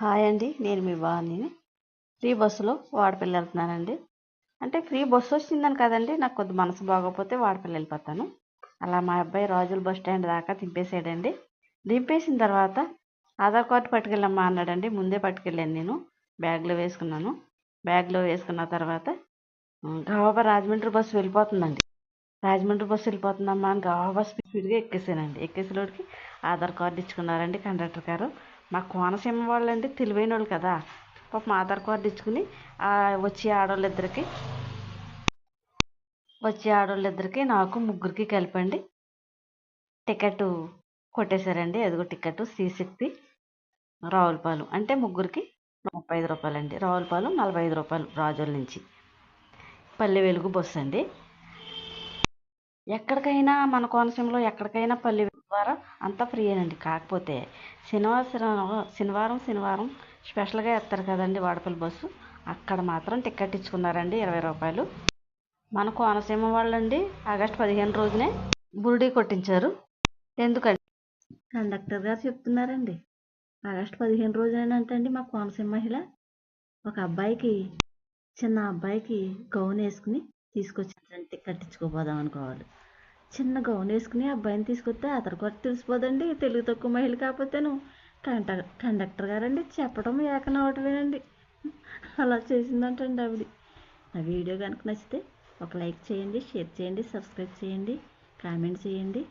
Hi అండి నేను మీ వాణిని. ఫ్రీ బస్సులో వాడపల్లి వెళ్తున్నానండి. అంటే ఫ్రీ బస్సు వచ్చిందని కదండి నాకు కొద్ది మనసు బాగోకపోతే వాడపల్లి వెళ్ళిపోతాను. అలా మా అబ్బాయి రాజుల బస్ స్టాండ్ దాకా దింపేసాడండి దింపేసిన తర్వాత ఆధార్ కార్డు పట్టుకెళ్ళమ్మా అన్నాడండి. ముందే పట్టుకెళ్ళాను నేను. బ్యాగ్లో వేసుకున్నాను. బ్యాగ్లో వేసుకున్న తర్వాత గవాబా రాజమండ్రి బస్సు వెళ్ళిపోతుందండి. రాజమండ్రి బస్సు వెళ్ళిపోతుందమ్మా అని గవాబా స్పీడ్గా ఎక్కేసానండి. ఎక్కేసేలోడికి ఆధార్ కార్డు ఇచ్చుకున్నారండి కండక్టర్ గారు. మా కోనసీమ వాళ్ళండి తెలివైన వాళ్ళు కదా. పాపం ఆధార్ కార్డు ఇచ్చుకుని వచ్చే ఆడవాళ్ళిద్దరికి వచ్చే ఆడవాళ్ళిద్దరికి నాకు ముగ్గురికి కలిపండి. టికెట్ కొట్టేశారండి. అదిగో టికెట్ శ్రీశక్తి రావులపాలెం అంటే ముగ్గురికి ముప్పై ఐదు రూపాయలండి. రావులపాలెం నలభై ఐదు రూపాయలు రాజుల నుంచి. పల్లె వెలుగు బస్సు అండి. ఎక్కడికైనా మన కోనసీమలో ఎక్కడికైనా పల్లె ద్వారా అంతా ఫ్రీయేనండి కాకపోతే శనివారం శనివారం శనివారం స్పెషల్గా ఎత్తారు కదండి వాడపల్లి బస్సు. అక్కడ మాత్రం టికెట్ ఇచ్చుకున్నారండి ఇరవై రూపాయలు. మన కోనసీమ వాళ్ళండి ఆగస్టు పదిహేను రోజునే బురుడీ కొట్టించారు. ఎందుకంటే కండక్టర్ గారు చెప్తున్నారండి. ఆగస్టు పదిహేను రోజునేనంటండి మా కోనసీమ మహిళ ఒక అబ్బాయికి చిన్న అబ్బాయికి గౌన్ వేసుకుని తీసుకొచ్చి టికెట్ ఇచ్చుకోపోదాం అనుకోవాలి. చిన్న గౌన్ వేసుకుని అబ్బాయిని తీసుకొస్తే అతను కూడా తెలిసిపోదండి. తెలుగు తక్కువ మహిళ కాకపోతేను. కంట కండక్టర్ గారండి చెప్పడం ఏకనవటమేనండి. అలా చేసిందంటండి ఆవిడ. నా వీడియో కనుక నచ్చితే ఒక లైక్ చేయండి షేర్ చేయండి సబ్స్క్రైబ్ చేయండి కామెంట్ చేయండి.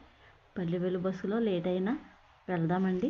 పల్లె వెలు బస్సులో లేట్ అయినా వెళ్దామండి.